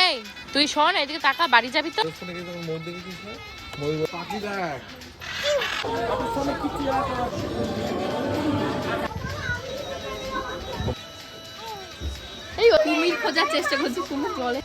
এই তুই শোন এদিকে টাকা বাড়ি যাবি তো। এই কুমির খোঁজার চেষ্টা করছি কুমির বলে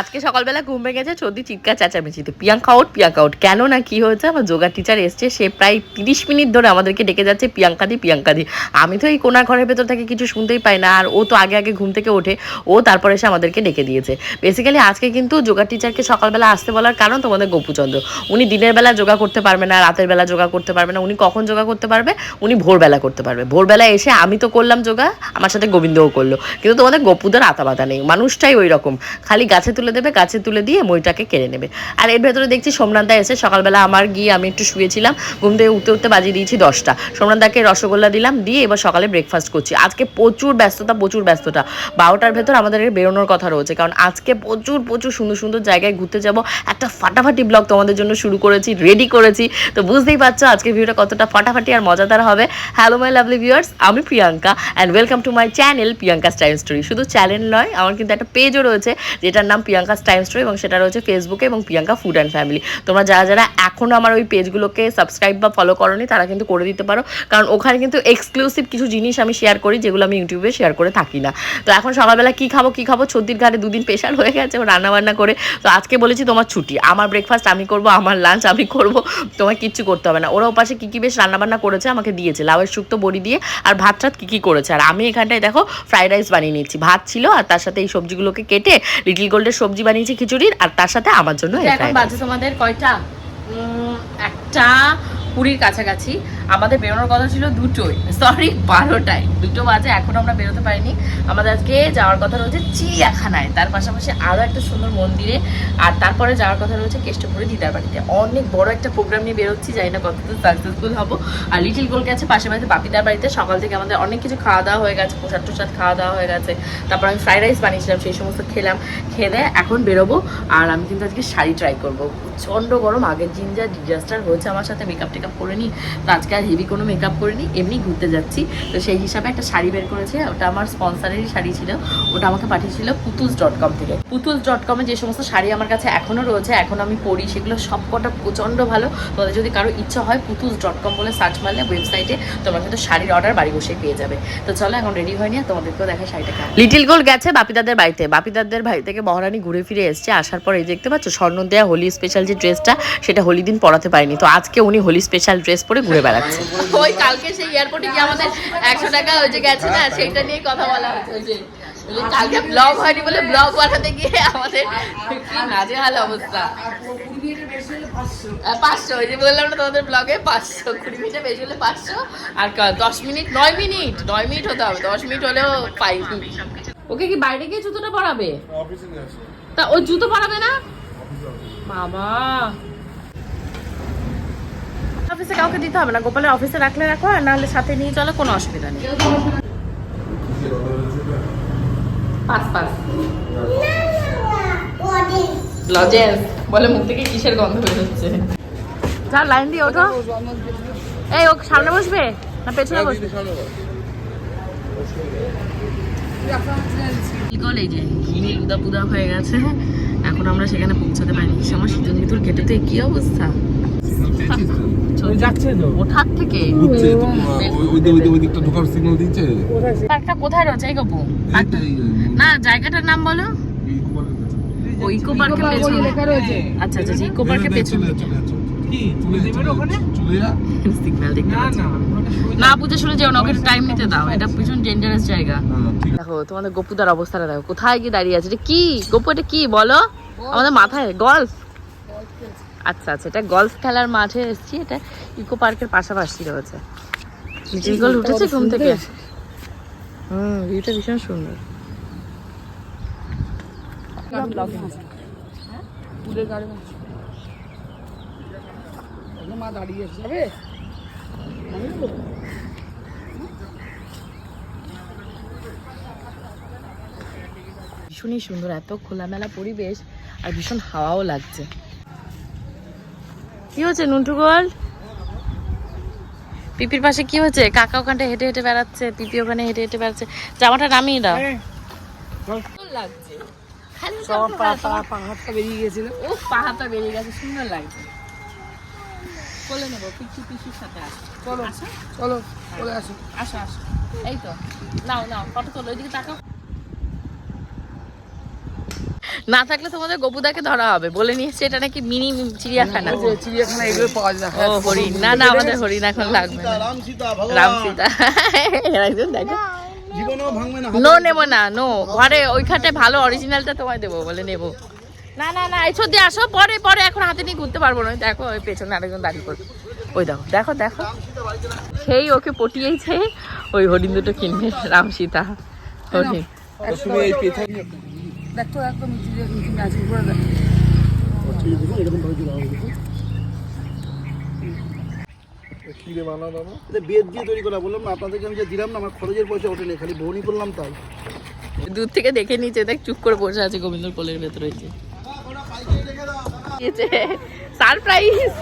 আজকে সকালবেলা ঘুম গেছে সর্দি চিৎকার চেঁচামেচিতে। পিয়াঙ্কা আউট পিয়াঙ্কা আউট কেন না কি হয়েছে? আমার যোগা টিচার এসছে, সে প্রায় তিরিশ মিনিট ধরে আমাদেরকে ডেকে যাচ্ছে, প্রিয়াঙ্কা দি প্রিয়াঙ্কা দি। আমি তো এই কোনা ঘরের ভেতর থেকে কিছু শুনতেই পাই না, আর ও তো আগে আগে ঘুম থেকে ওঠে, ও তারপরে এসে আমাদেরকে ডেকে দিয়েছে। বেসিক্যালি আজকে কিন্তু যোগা টিচারকে সকালবেলা আসতে বলার কারণ তোমাদের গোপুচন্দ্র। উনি দিনের বেলা যোগা করতে পারবে না, রাতের বেলা যোগা করতে পারবে না। উনি কখন যোগা করতে পারবে? উনি ভোরবেলা করতে পারবে। ভোরবেলা এসে আমি তো করলাম যোগা, আমার সাথে গোবিন্দও করল। কিন্তু তোমাদের গপুদের আতা নেই, মানুষটাই ওই রকম খালি গাছে তুলে দেবে, গাছে তুলে দিয়ে মইটাকে কেড়ে নেবে। আর এর ভেতরে দেখছি সোমনাথদা এসে সকালবেলা আমার গিয়ে আমি একটু শুয়েছিলাম, ঘুম থেকে উঠতে উঠতে বাজিয়ে দিয়েছি দশটা। সোমনাথদাকে রসগোল্লা দিলাম, দিয়ে এবার সকালে ব্রেকফাস্ট করছি। আজকে প্রচুর ব্যস্ততা প্রচুর ব্যস্ততা। বারোটার ভেতর আমাদের বেরোনোর কথা রয়েছে, কারণ আজকে প্রচুর প্রচুর সুন্দর সুন্দর জায়গায় ঘুরতে যাব। একটা ফাটাফাটি ব্লগ তোমাদের জন্য শুরু করেছি রেডি করেছি। তো বুঝতেই পারছ আজকে ভিডিওটা কতটা ফাটাফাটি আর মজাদার হবে। হ্যালো মাই লাভলি ভিউয়ার্স আমি Priyanka and welcome to my channel Priyanka style story শুধু চ্যানেল নয়, আমার কিন্তু একটা পেজও রয়েছে, যেটার নাম প্রিয়াঙ্কা টাইম স্টোরি এবং সেটা রয়েছে ফেসবুকে এবং প্রিয়াঙ্কা ফুড অ্যান্ড ফ্যামিলি তোমরা যারা যারা এখনও আমার ওই পেজগুলোকে সাবস্ক্রাইব বা ফলো করনি, তারা কিন্তু করে দিতে পারো। কারণ ওখানে কিন্তু এক্সক্লুসিভ কিছু জিনিস আমি শেয়ার করি, যেগুলো আমি ইউটিউবে শেয়ার করে থাকি না। তো এখন সকালবেলা কী খাব কী খাব? ছর্দির ঘাটে দুদিন স্পেশাল হয়ে গেছে রান্নাবান্না করে। তো আজকে বলেছি তোমার ছুটি। আমার ব্রেকফাস্ট আমি করব, আমার লাঞ্চ আমি করব। তোমার কিচ্ছু করতে হবে না। ওরা ওপাশে কী কী বেশ রান্নাবান্না করেছে আমাকে দিয়েছে। লাউয়ের শুক্তো বড়ি দিয়ে আর ভাত টাত কী কী করেছে। আর আমি এখানটায় দেখো ফ্রাইড রাইস বানিয়ে নিচ্ছি ভাত ছিল আর তার সাথে এই সবজিগুলোকে কেটে লিটল গোল্ডের সবজি বানিয়েছি খিচুড়ির আর তার সাথে আমার জন্য এখন বাজে তোমাদের কয়টা? একটা কুড়ির কাছাকাছি। আমাদের বেরোনোর কথা ছিল দুটোই সরি বারোটায়। দুটো বাজে, এখন আমরা বেরোতে পারিনি। আমাদের আজকে যাওয়ার কথা রয়েছে চিড়িয়াখানায়। তার পাশাপাশি আরও একটা সুন্দর মন্দিরে। আর তারপরে যাওয়ার কথা রয়েছে কেষ্টপুরে দিদার বাড়িতে। অনেক বড় একটা প্রোগ্রাম নিয়ে বেরোচ্ছি, জানি না কতদূর সাকসেসফুল হব। আর লিটিল গোল গেছে পাশে বাড়িতে বাপিদার বাড়িতে। সকাল থেকে আমাদের অনেক কিছু খাওয়া দাওয়া হয়ে গেছে, প্রসাদ টোসাদ খাওয়া দাওয়া হয়ে গেছে। তারপর আমি ফ্রাইড রাইস বানিয়েছিলাম, সেই সমস্ত খেলাম। দিয়ে এখন বেরোবো। আর আমি কিন্তু আজকে শাড়ি ট্রাই করব। প্রচণ্ড গরম, আগের দিন যা ডিজাস্টার হয়েছে আমার সাথে মেকআপ করে নিই তো আজকে আর হেভি কোনো মেকআপ করিনি, এমনি ঘুরতে যাচ্ছি। তো সেই হিসাবে একটা শাড়ি বের করেছে, ওটা আমার স্পন্সারেরই শাড়ি ছিল, ওটা আমাকে পাঠিয়েছিল পুতুলস ডট কম থেকে। পুতুলস ডট কমে যে সমস্ত শাড়ি আমার কাছে এখনও রয়েছে, এখন আমি পরি, সেগুলো সব কটা প্রচণ্ড ভালো। তোমাদের যদি কারও ইচ্ছা হয় পুতুলস ডট কম বলে সার্চ মারলে ওয়েবসাইটে তোমরা কিন্তু শাড়ির অর্ডার বাড়ি বসে পেয়ে যাবে। তো চলো, এখন রেডি হয়নি আর তোমাদেরকেও দেখা শাড়িটা লিটিল গোল গেছে বাপিদাদের বাড়িতে। বাপিদাদের বাড়ি থেকে মহারানী ঘুরে ফিরে এসছে, আসার পর এই দেখতে পাচ্ছ স্বর্ণ দেয়া হোলি স্পেশাল যে ড্রেসটা সেটা হোলি দিন পরাতে পারিনি। তো আজকে উনি হোলি স্পেশাল ড্রেস পরে ঘুরে বেড়াচ্ছে। ওই কালকে সেই এয়ারপোর্টে গিয়ে আমাদের একশো টাকা ওই যে গেছে না সেইটা নিয়ে কথা বলা হচ্ছে ওই যে ওই যে কালকে ব্লগ হয়নি বলে ব্লগ বানাতে গিয়ে আমাদের নাজেহাল অবস্থা। পাঁচশো ওই যে বললাম না তোমাদের ব্লগে পাঁচশো কুড়ি মিনিটে বেশি হলে পাঁচশো আর দশ মিনিট নয় মিনিট নয় মিনিট হতে হবে দশ মিনিট হলেও ওকে কি বাইরে গিয়ে জুতোটা পরাবে? তা ও জুতো পরাবে না? বাবা! অফিসে কাউকে দিতে হবে না গোপালের অফিসে রাখলে রাখো আর নাহলে সাথে নিয়ে চলো কোনো অসুবিধা নেই। Pass pass. লজেন্স বলে মুখ থেকে কিসের গন্ধ বেরোচ্ছে যা লাইন দিয়ে ওঠো। এই ও সামনে বসবে? না পেছনে বসবে? বিকল এই যে উদা পুদা হয়ে গেছে। এখন আমরা সেখানে পৌঁছাতে পারিনি। আমার শীতল মিতুর গেটেতে কি অবস্থা? যাচ্ছে তো। ওঠার থেকে। বুঝছে ওই- ওই দিক- ওই দিক- ওই দিকটা ঢোকার সিগন্যাল দিচ্ছে? একটা কোথায় রয়েছে? এই গপু না জায়গাটার নাম বলো। ও ইকো পার্কের পেছনে। আচ্ছা আচ্ছা আচ্ছা, ইকো পার্কের পেছনে। না বুঝে শুনে যেও না ওকে টাইম নিতে দাও। এটা ভীষণ ডেঞ্জারাস জায়গা। হ্যাঁ, ঠিক আছে। দেখো তোমাদের গপুদার অবস্থাটা দেখো। কোথায় গিয়ে দাঁড়িয়ে আছে? এটা কি? গপু এটা কি? বলো। আমাদের মাথায় গল্ফ। আচ্ছা আচ্ছা এটা গলফ খেলার মাঠে এসেছি এটা ইকো পার্কের পাশাপাশি রয়েছে। লিটিল গোল উঠেছে ঘুম থেকে? হুম ভিউটা ভীষণ সুন্দর। ভীষণই সুন্দর এত খোলামেলা পরিবেশ আর ভীষণ হাওয়াও লাগছে। কি হচ্ছে নুন্টু গোল পিপির পাশে কি হচ্ছে কাকা ওখানটা হেঁটে হেঁটে বেড়াচ্ছে পিপি ওখানে হেঁটে হেঁটে বেড়াচ্ছে। জামাটা নামিয়ে দাও। লাগছে। খালি সব জামাটা পা পরা পা তোমার- পা হাতটা বেরিয়ে গেছিল। ও পাহাড়টা বেরিয়ে গেছে সুন্দর লাগছে। কোলে নেব পিছু পিছুর সাথে আসো চলো আসো। চলো চলে আসো। আসো আসো। এই তো নাও নাও ফটো তোলো ওইদিকে তাকাও। না থাকলে তোমাদের গপুদাকে ধরা হবে। বলে নিয়েছে এটা নাকি মিনি চিড়িয়াখানা। চিড়িয়াখানা এগুলো পাওয়া যায় ও হরিণ। না না আমাদের হরিণ এখন লাগবে রাম সীতা রাম সীতা একজন দেখো। না নেব না নো। ঘরে ওইখানটা ভালো অরিজিনালটা তোমায় দেবো বলে নেব। না না না এই সত্যি আসো পরে পরে এখন হাতে নিয়ে ঘুরতে পারব না। দেখো ওই পেছনে আরেকজন দাঁড়িয়ে পড়বে। ওই দেখো দেখো দেখো। সেই ওকে পটিয়েছে ওই হরিণ দুটো কিনবে রাম সীতা হরিণ। দেখো একদম আছে করে দেখ বেদ দিয়ে তৈরি করা বললাম না আপনাদেরকে আমি যে দিলাম না আমার খরচের পয়সা খালি বহনি করলাম তাই। দূর থেকে দেখে নিচে দেখ চুপ করে বসে আছে গোবিন্দর কোলের ভেতরে হয়েছে সারপ্রাইজ!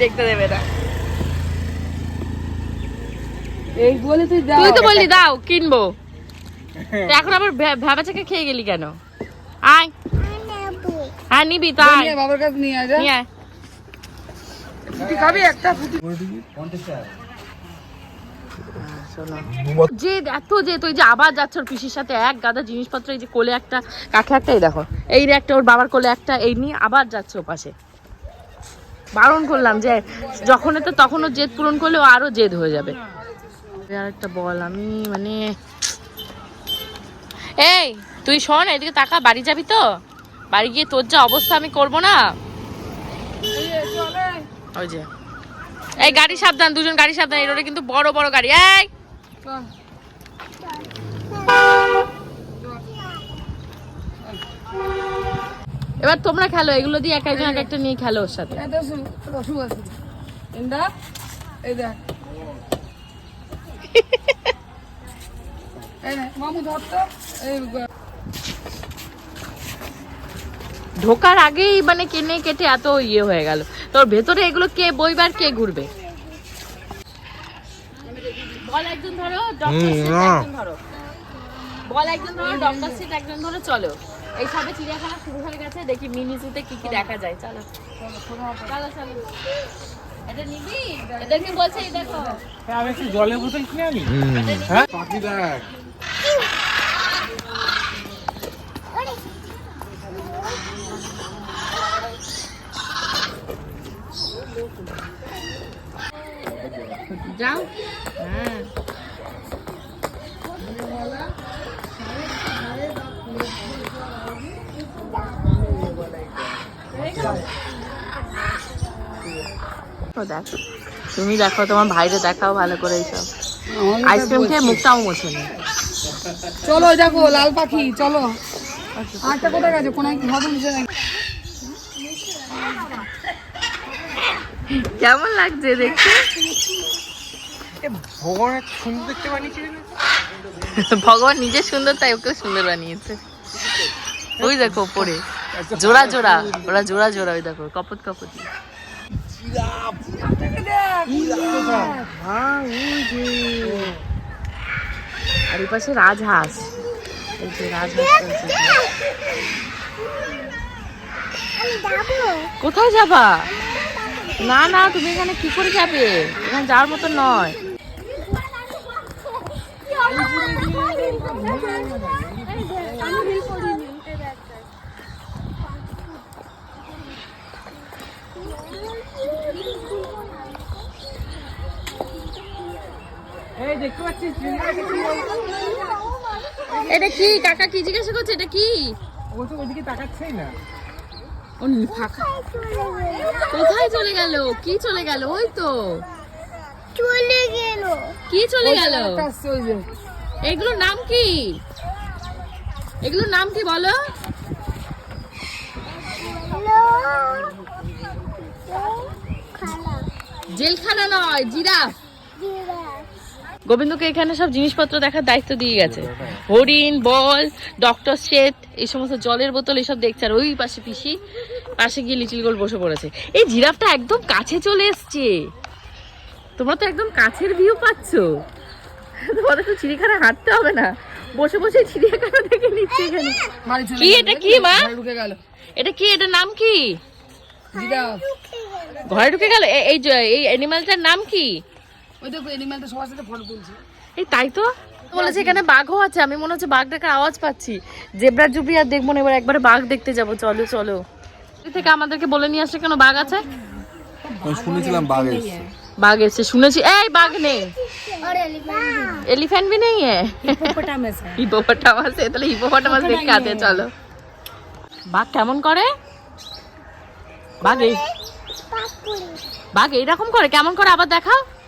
দেখতে দেবে না। এই বলে তুই দাও। তুই তো বললি দাও কিনবো। এখন আবার ভেবা চাকা খেয়ে গেলি কেন? আয়। হ্যাঁ নিবি তো আয়। নিয়ে বাবার কাছে নিয়ে যা। নিয়ে আয়। খাবি একটা? ফুটি যে এত যে তুই যে আবার যাচ্ছ ওর পিসির সাথে এক গাদা জিনিসপত্র এই যে কোলে একটা কাঠে একটা এই দেখো এই রে একটা ওর বাবার কোলে একটা এই নিয়ে আবার যাচ্ছে ও পাশে। বারণ করলাম যে যখন তো তখন ও জেদ পূরণ করলে ও আরও জেদ হয়ে যাবে। আর একটা বল আমি মানে এই তুই শোন এদিকে তাকা বাড়ি যাবি তো? বাড়ি গিয়ে তোর যা অবস্থা আমি করব না। ওই যে। এই গাড়ি সাবধান দুজন গাড়ি সাবধান এই রোডে কিন্তু বড় বড় গাড়ি। এই! এবার তোমরা খেলো এগুলো দিয়ে এক একজন এক একটা নিয়ে খেলো ওর সাথে। মামু ধর তো এই গ- ঢোকার আগেই মানে কেনে কেটে এত ইয়ে হয়ে গেল। তোর ভেতরে এগুলো কে বইবার কে ঘুরবে? বল একজন ধরো ডক্টর হুম, সিট না। একজন ধরো। বল একজন ধরো ডক্টর সিট একজন ধরো চলো। এই সবে চিড়িয়াখানা শুরু হয়ে গেছে দেখি মিনি জুতে কি কি দেখা যায় চলো। চলো চলো। এটা নিবি? এদেরকে বলছে এই দেখো। পাখি দেখ। যাও। হ্যাঁ দেখো। তুমি দেখো তোমার ভাইরে দেখাও ভালো করে এইসব। আইসক্রিম খেয়ে মুখটাও মোছে নি। চলো দেখো লাল পাখি চলো। আরেকটা কোথায় গেছে? কোনায় কি হবে নাকি কেমন লাগছে দেখতে? ভগবান সুন্দর দেখতে বানিয়েছে ভগবান নিজে সুন্দর তাই ওকে সুন্দর বানিয়েছে। ওই দেখো পরে জোড়া জোড়া। ওরা জোড়া জোড়া ওই দেখো কপত কপতি। আর এই পাশে রাজহাঁস। এই যে রাজহাঁস কোথায় যাবা? না না তুমি এখানে কি করে যাবে? এখানে যাওয়ার মতো নয়। এটা কি? কাকা কি জিজ্ঞাসা করছে? এটা কি? ও তো ওইদিকে তাকাচ্ছেই না। ও ফাঁকা। কোথায় চলে গেল? কি চলে গেল? ওই তো। চলে গেল। কি চলে গেল? এগুলোর নাম কি? এগুলোর নাম কি বলো? জেলখানা নয় জিরাফ। গোবিন্দকে এখানে সব জিনিসপত্র দেখার দায়িত্ব দিয়ে গেছে। হরিণ বল ডক্টর শেট এই সমস্ত জলের বোতল এসব দেখছে। আর ওই পাশে পিসি পাশে গিয়ে লিটিল গোল বসে পড়েছে। এই জিরাফটা একদম কাছে চলে এসছে। তোমরা তো একদম কাছের ভিউ পাচ্ছ। তোমাদের তো চিড়িয়াখানা হাঁটতে হবে না। বসে বসে চিড়িয়াখানা দেখে নিচ্ছে এখানে। কি এটা কি মা? ঢুকে গেল। এটা কি এটার নাম কি? জিরাফ। ঘরে ঢুকে গেল। এই যে- এই অ্যানিমালটার নাম কি? ওই দেখো এনিম্যালটা সবার সাথে ফটো তুলছে এই তাই তো বলেছে এখানে বাঘও আছে আমি মনে হচ্ছে বাঘ দেখার আওয়াজ পাচ্ছি জেব্রা জুবরি আর দেখবো না এবার একবারে বাঘ দেখতে যাব চলো চলো এ থেকে আমাদেরকে বলে নিয়ে আসলে কেন বাঘ আছে আমি শুনেছিলাম বাঘ এসছে বাঘ এসছে শুনেছি এই বাঘ নেই और एलिफेंट एलिफेंट भी नहीं है হিপোপোটামাস হিপোপটামাস है তাহলে হিপোপটামাস দেখতে আতে চলো বাঘ কেমন করে বাঘ এই पाकुड़ी বাঘ এইরকম করে কেমন করে আবার দেখাও कुड़े कुड़े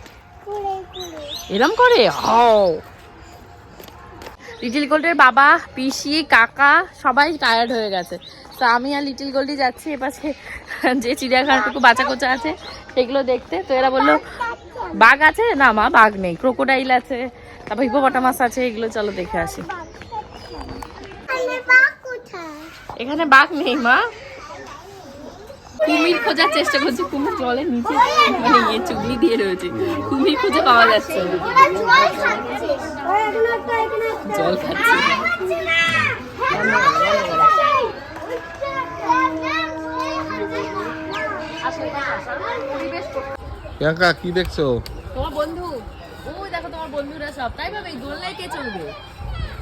এরম করে? লিটিল গোল্ডের বাবা পিসি কাকা সবাই টায়ার্ড হয়ে গেছে। তো আমি আর লিটিল গোল্ডি যাচ্ছি এপাশে যে চিড়িয়াখানাটুকু বাঁচা কোচা আছে সেগুলো দেখতে। তো এরা বলল বাঘ আছে? না মা বাঘ নেই। ক্রোকোডাইল আছে তারপর হিপোপটামাস আছে এগুলো চলো দেখে আসি। এখানে বাঘ নেই মা। কুমির খোঁজার চেষ্টা করছি। কুমির জলের নিচে মানে ইয়ে চুগলি দিয়ে রয়েছে। কুমির খুঁজে পাওয়া যাচ্ছে জল খাচ্ছে। খাচ্ছে। খাচ্ছে না প্রিয়াঙ্কা কি দেখছ? তোমার বন্ধু। ও দেখো তোমার বন্ধুরা সব। তাই ভাবে দোলনায় কে চলবে?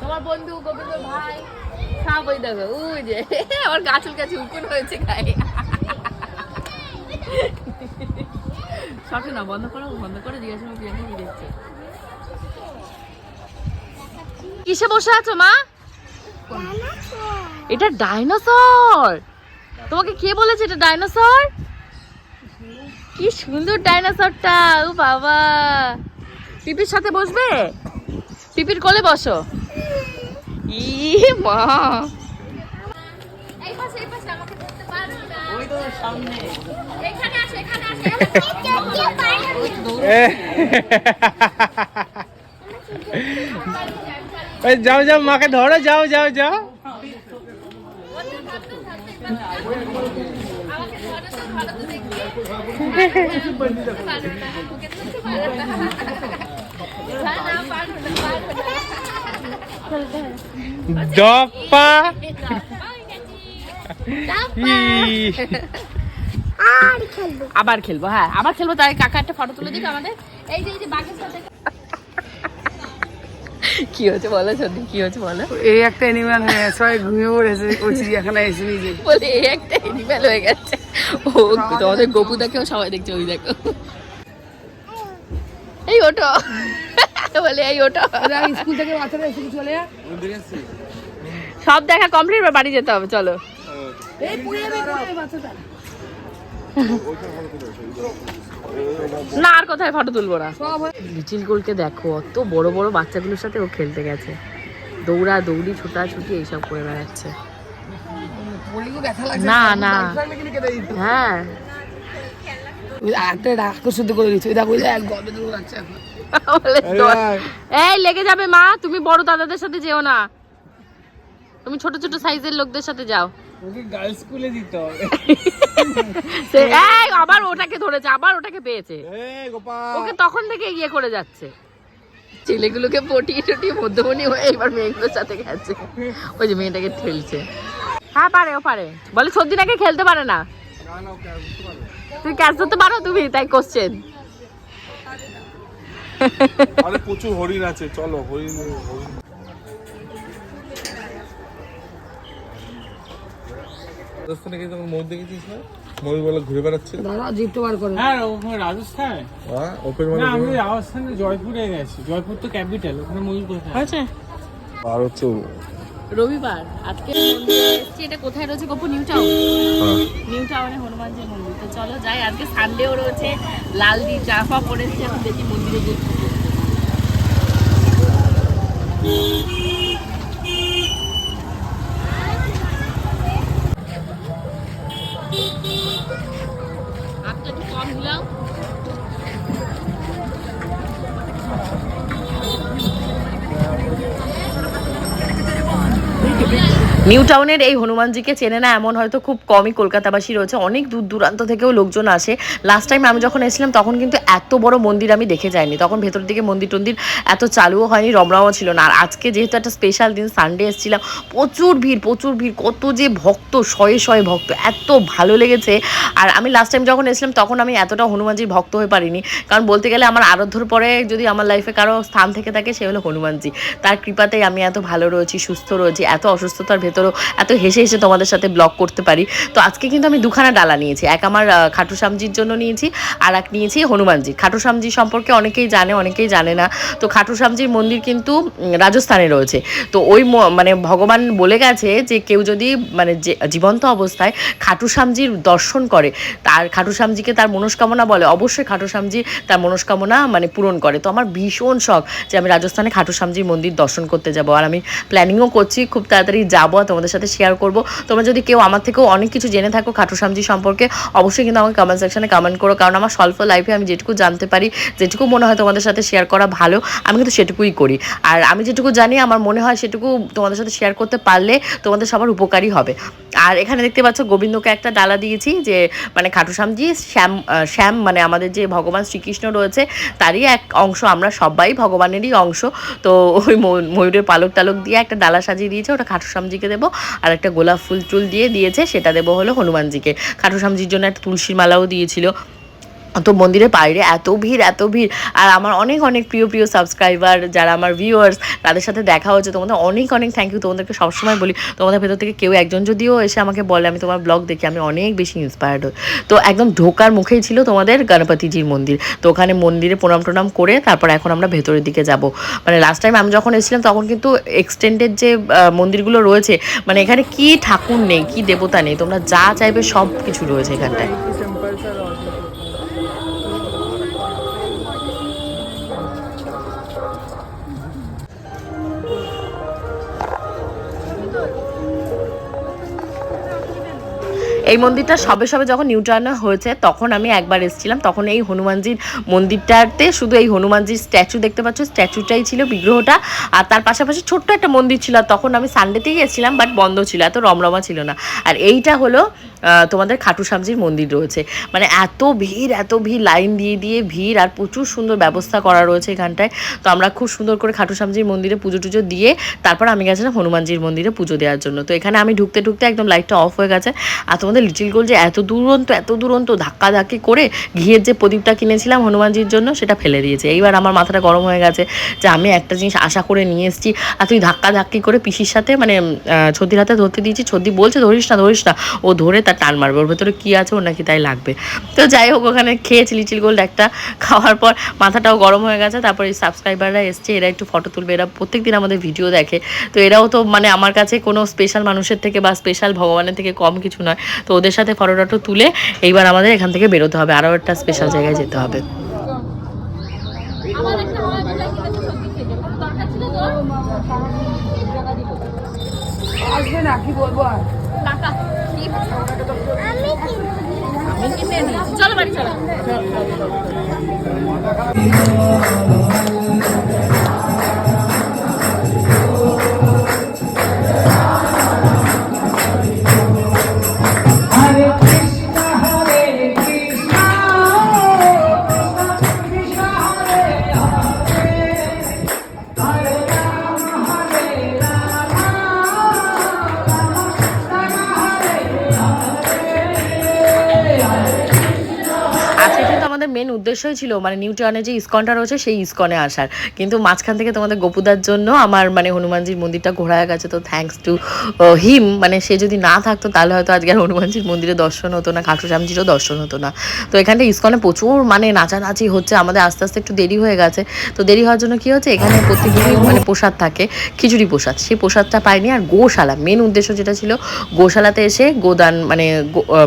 তোমার বন্ধু গোবিন্দর ভাই সব ওই দেখো ওই যে আমার গাছুল কাছে উকুন হয়েছে গায়ে। না, বন্ধ করো, বন্ধ করে কি কিসে বসে আছো, মা? এটা ডাইনোসর! তোমাকে কে বলেছে এটা ডাইনোসর? কি সুন্দর ডাইনোসরটা, ও বাবা! পিপির সাথে বসবে? পিপির কোলে বসো। ই মা! এই যাও যাও মাকে ধরো যাও যাও যাও দপা আর খেলব আবার খেলব হ্যাঁ। আবার খেলব তাই কাকা একটা ফটো তুলে দিক আমাদের। এই যে এই যে বাঘের সাথে কি হচ্ছে বলো সত্যি কি হচ্ছে বলো? এই একটা এনিম্যাল হয়ে সবাই ঘুমিয়ে পড়েছে এসে নিজে। বলে এই একটা এনিম্যাল হয়ে গেছে। ও তোমাদের গপুদাকেও সবাই দেখছে ওই দেখো। এই ওটো বলে এই ওটো স্কুল থেকে বাচ্চারা এসে চলে সব দেখা কমপ্লিট বাড়ি যেতে হবে চলো। এই পুড়ে যাবে বাচ্চাটা না আর কোথায় ফটো তুলবো না? সব হয়ে- লিটিল গোলকে দেখো অত বড় বড় বাচ্চাগুলোর সাথে ও খেলতে গেছে। দৌড়া দৌড়ি ছোটাছুটি এইসব করে বেড়াচ্ছে। না, না। হ্যাঁ। করে দিচ্ছে দেখো এই লেগে যাবে মা তুমি বড় দাদাদের সাথে যেও না। তুমি ছোট ছোট সাইজের লোকদের সাথে যাও। ওকে গার্লস স্কুলে দিতে হবে। সে- এই আবার ওটাকে ধরেছে আবার ওটাকে পেয়েছে। ওকে তখন থেকে ইয়ে করে যাচ্ছে। ছেলেগুলোকে পটিয়ে টটিয়ে মধ্যমণি হয়ে এবার মেয়েগুলোর সাথে গেছে ওই যে মেয়েটাকে ঠেলছে। হ্যাঁ পারে ও পারে। বলে সর্দি নাকি খেলতে পারে না। তুই ক্যাচ ধরতে পারো তুমি তাই কোশ্চেন আরে প্রচুর হরিণ আছে চলো হরিণ হরিণ। রাজস্থানে গিয়ে তখন ময়ূর দেখেছিস না? ময়ূর বলে ঘুরে বেড়াচ্ছে। দাদা জিপটা বার করে। হ্যাঁ ওখানে রাজস্থানে। হ্যাঁ ওপেন না আমি মানে রাজস্থানে জয়পুরে গেছি। জয়পুর তো ক্যাপিটাল ওখানে ময়ূর কোথায়? আছে আর হচ্ছে রবিবার আজকে মন্দিরে এসেছি। এটা কোথায় রয়েছে? গোপু নিউ টাউন। হ্যাঁ। নিউ টাউনে হনুমানজির মন্দির। তো চলো যাই আজকে সানডেও রয়েছে। লাল দি জাফা পড়েছে এখন দেখি মন্দিরে গিয়ে নিউ টাউনের এই হনুমানজিকে চেনে না, এমন হয়তো খুব কমই কলকাতাবাসী রয়েছে। অনেক দূর দূরান্ত থেকেও লোকজন আসে। লাস্ট টাইম আমি যখন এসেছিলাম, তখন কিন্তু এত বড় মন্দির আমি দেখে যাইনি। তখন ভেতর দিকে মন্দির টন্দির এত চালুও হয়নি রমরামও ছিল না। আর আজকে যেহেতু একটা স্পেশাল দিন সানডে এসেছিলাম, প্রচুর ভিড় প্রচুর ভিড়, কত যে ভক্ত, শয়ে শয়ে ভক্ত, এত ভালো লেগেছে। আর আমি লাস্ট টাইম যখন এসেছিলাম, তখন আমি এতটা হনুমানজির ভক্ত হয়ে পারিনি। কারণ বলতে গেলে আমার আরাধ্যর পরে যদি আমার লাইফে কারও স্থান থেকে থাকে, সে হলো হনুমানজি। তার কৃপাতেই আমি এত ভালো রয়েছি, সুস্থ রয়েছি, এত অসুস্থতার ভেতরেও এত হেসে হেসে তোমাদের সাথে ব্লগ করতে পারি। তো আজকে কিন্তু আমি দুখানা ডালা নিয়েছি, এক আমার খাটু শ্যামজির জন্য নিয়েছি, আর এক নিয়েছি হনুমানজি খাটু শ্যামজি সম্পর্কে অনেকেই জানে অনেকেই জানে না। তো খাটু শ্যামজির মন্দির কিন্তু রাজস্থানে রয়েছে। তো ওই মানে ভগবান বলে গেছে যে কেউ যদি মানে জীবন্ত অবস্থায় খাটু শ্যামজির দর্শন করে, তার খাটু শ্যামজিকে তার মনস্কামনা বলে, অবশ্যই খাটু শ্যামজি তার মনস্কামনা মানে পূরণ করে। তো আমার ভীষণ শখ যে আমি রাজস্থানে খাটু শ্যামজির মন্দির দর্শন করতে যাব। আর আমি প্ল্যানিংও করছি, খুব তাড়াতাড়ি যাব তোমাদের সাথে শেয়ার করব। তোমরা যদি কেউ আমার থেকেও অনেক কিছু জেনে থাকো খাটু শ্যামজি সম্পর্কে, অবশ্যই কিন্তু আমাকে কমেন্ট সেকশনে কমেন্ট করো। কারণ আমার স্বল্প লাইফে আমি যেটুকু জানতে পারি, যেটুকু মনে হয় তোমাদের সাথে শেয়ার করা ভালো, আমি কিন্তু সেটুকুই করি। আর আমি যেটুকু জানি, আমার মনে হয় সেটুকু তোমাদের সাথে শেয়ার করতে পারলে তোমাদের সবার উপকারী হবে। আর এখানে দেখতে পাচ্ছ, গোবিন্দকে একটা ডালা দিয়েছি যে মানে খাটু শ্যামজি শ্যাম শ্যাম মানে আমাদের যে ভগবান শ্রীকৃষ্ণ রয়েছে, তারই এক অংশ, আমরা সবাই ভগবানেরই অংশ। তো ওই ময়ূ- ময়ূরের পালক টালক দিয়ে একটা ডালা সাজিয়ে দিয়েছে, ওটা খাটু শ্যামজিকে দেবো। আর একটা গোলাপ ফুল চুল দিয়ে দিয়েছে, সেটা দেবো হলো হনুমানজিকে। খাটু স্বামীজির জন্য একটা তুলসীর মালাও দিয়েছিল। তো মন্দিরের বাইরে এত ভিড় এত ভিড়। আর আমার অনেক অনেক প্রিয় প্রিয় সাবস্ক্রাইবার যারা আমার ভিউয়ার্স তাদের সাথে দেখা হচ্ছে। তোমাদের অনেক অনেক থ্যাংক ইউ তোমাদেরকে সবসময় বলি, তোমাদের ভেতর থেকে কেউ একজন যদিও এসে আমাকে বলে, আমি তোমার ব্লগ দেখি আমি অনেক বেশি ইন্সপায়ার্ড হই। তো একদম ঢোকার মুখেই ছিল তোমাদের গণপতিজির মন্দির। তো ওখানে মন্দিরে প্রণাম টনাম করে তারপর এখন আমরা ভেতরের দিকে যাব। মানে লাস্ট টাইম আমি যখন এসেছিলাম, তখন কিন্তু এক্সটেন্ডেড যে মন্দিরগুলো রয়েছে মানে এখানে কি ঠাকুর নেই, কি দেবতা নেই, তোমরা যা চাইবে সব কিছু রয়েছে এখানটায়। এই মন্দিরটা সবে সবে যখন নিউটার্ন হয়েছে, তখন আমি একবার এসেছিলাম। তখন এই হনুমানজির মন্দিরটাতে শুধু এই হনুমানজির স্ট্যাচু দেখতে পাচ্ছ স্ট্যাচুটাই ছিল বিগ্রহটা। আর তার পাশাপাশি ছোট্ট একটা মন্দির ছিল তখন আমি সানডেতেই এসেছিলাম বাট বন্ধ ছিল, এত রমরমা ছিল না। আর এইটা হলো তোমাদের খাটু শ্যামজির মন্দির রয়েছে। মানে এত ভিড় এত ভিড়, লাইন দিয়ে দিয়ে ভিড়, আর প্রচুর সুন্দর ব্যবস্থা করা রয়েছে এখানটায়। তো আমরা খুব সুন্দর করে খাটু শ্যামজির মন্দিরে পুজো টুজো দিয়ে, তারপর আমি গেছিলাম হনুমানজির মন্দিরে পুজো দেওয়ার জন্য। তো এখানে আমি ঢুকতে ঢুকতে একদম লাইটটা অফ হয়ে গেছে। আর লিটিল গোল যে এত দুরন্ত এত দুরন্ত ধাক্কা ধাক্কি করে ঘিয়ের যে প্রদীপটা কিনেছিলাম হনুমানজির জন্য সেটা ফেলে দিয়েছে। এইবার আমার মাথাটা গরম হয়ে গেছে যে আমি একটা জিনিস আশা করে নিয়ে এসেছি। আর তুই ধাক্কা ধাক্কি করে পিসির সাথে মানে আহ, ছদ্দির হাতে ধরতে দিয়েছি। ছদ্দি বলছে ধরিস না ধরিস না। ও ধরে তার টান মারবে। ওর ভেতরে কী আছে ওর নাকি তাই লাগবে। তো যাই হোক ওখানে খেয়েছি লিচিল গোল্ড একটা। খাওয়ার পর মাথাটাও গরম হয়ে গেছে। তারপর এই সাবস্ক্রাইবাররা এসছে এরা একটু ফটো তুলবে। এরা প্রত্যেকদিন আমাদের ভিডিও দেখে। তো এরাও তো মানে আমার কাছে কোনো স্পেশাল মানুষের থেকে বা স্পেশাল ভগবানের থেকে কম কিছু নয়। তো ওদের সাথে ফটো টটো তুলে এইবার আমাদের এখান থেকে বেরোতে হবে। আরও একটা স্পেশাল জায়গায় যেতে হবে। কি বলব আর? চলো বাড়ি, চলো। উদ্দেশ্যই ছিল মানে নিউ টাউনে যে ইস্কনটা রয়েছে সেই ইস্কনে আসার। কিন্তু মাঝখান থেকে তোমাদের গোপুদার জন্য আমার মানে হনুমানজির মন্দিরটা ঘোরা গেছে, তো থ্যাঙ্কস টু হিম মানে সে যদি না থাকতো তাহলে হয়তো আজকে আর হনুমানজির মন্দিরে দর্শন হতো না, খাটু শ্যামজিরও দর্শন হতো না। তো এখানটা ইস্কনে প্রচুর মানে নাচানাচি হচ্ছে, আমাদের আস্তে আস্তে একটু দেরি হয়ে গেছে। তো দেরি হওয়ার জন্য কি হচ্ছে, এখানে প্রত্যেকদিনই মানে প্রসাদ থাকে, খিচুড়ি প্রসাদ। সেই প্রসাদটা পাইনি আর গোশালা মেন উদ্দেশ্য যেটা ছিল, গোশালাতে এসে গোদান মানে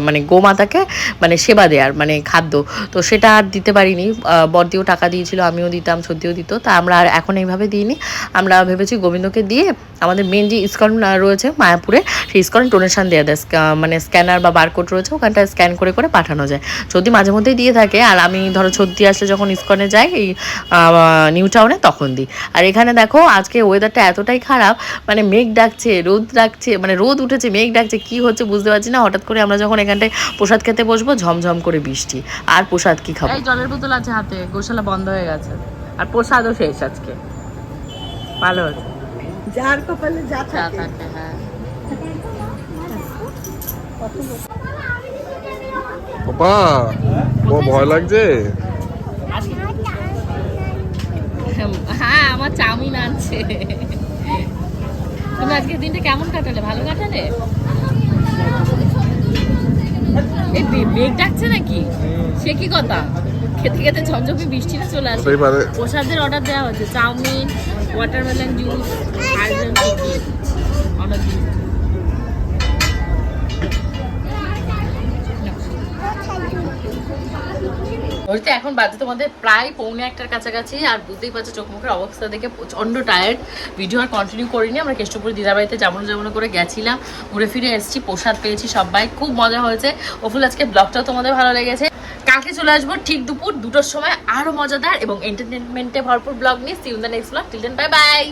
মানে গোমাতাকে মানে সেবা দেওয়ার মানে খাদ্য। তো সেটা আর দিতে পারিনি আহ, বড়দিও টাকা দিয়েছিল আমিও দিতাম সত্যিও দিত তা আমরা আর এখন এইভাবে দিইনি। আমরা ভেবেছি গোবিন্দকে দিয়ে আমাদের মেন যে ইস্কন রয়েছে মায়াপুরে সেই ইস্কন ডোনেশন দেওয়া দেয় মানে স্ক্যানার বা বারকোড রয়েছে ওখানটা স্ক্যান করে করে পাঠানো যায়। সত্যি মাঝে মধ্যেই দিয়ে থাকে আর আমি ধরো সত্যি আসলে যখন ইস্কনে যাই এই নিউ টাউনে তখন দিই। আর এখানে দেখো আজকে ওয়েদারটা এতটাই খারাপ মানে মেঘ ডাকছে রোদ ডাকছে মানে রোদ উঠেছে মেঘ ডাকছে কি হচ্ছে বুঝতে পারছি না। হঠাৎ করে আমরা যখন এখানটায় প্রসাদ খেতে বসবো ঝমঝম করে বৃষ্টি আর প্রসাদ কি খাব? বোতল আছে হাতে গোশালা বন্ধ হয়ে গেছে। আর প্রসাদও শেষ আজকে। ভালো যার কপালে যা থাকে। হ্যাঁ। বাবা ও ভয় লাগছে? হ্যাঁ আমার চাউমিন আনছে। তুমি আজকের দিনটা কেমন কাটালে? ভালো কাটালে? এই বেগ ডাকছে নাকি? সে কি কথা? খেতে খেতে ঝমঝমে বৃষ্টিটা চলে আসে। প্রসাদের অর্ডার দেওয়া হচ্ছে চাউমিন ওয়াটারমেলন জুস বলতে এখন বাজে তোমাদের প্রায় পৌনে একটার কাছাকাছি আর বুঝতেই পারছ চোখ মুখের অবস্থা দেখে প্রচণ্ড টায়ার্ড ভিডিও আর কন্টিনিউ করিনি আমরা কেষ্টপুর দিদাবাড়িতে যেমন যেমন করে গেছিলাম ঘুরে ফিরে এসেছি প্রসাদ পেয়েছি সবাই খুব মজা হয়েছে। ওফুল আজকে ব্লগটাও তোমাদের ভালো লেগেছে। কালকে চলে আসব ঠিক দুপুর দুটোর সময়। আরও মজাদার এবং এন্টারটেনমেন্টে ভরপুর ব্লগ নিয়ে। See you in the next blog till then bye bye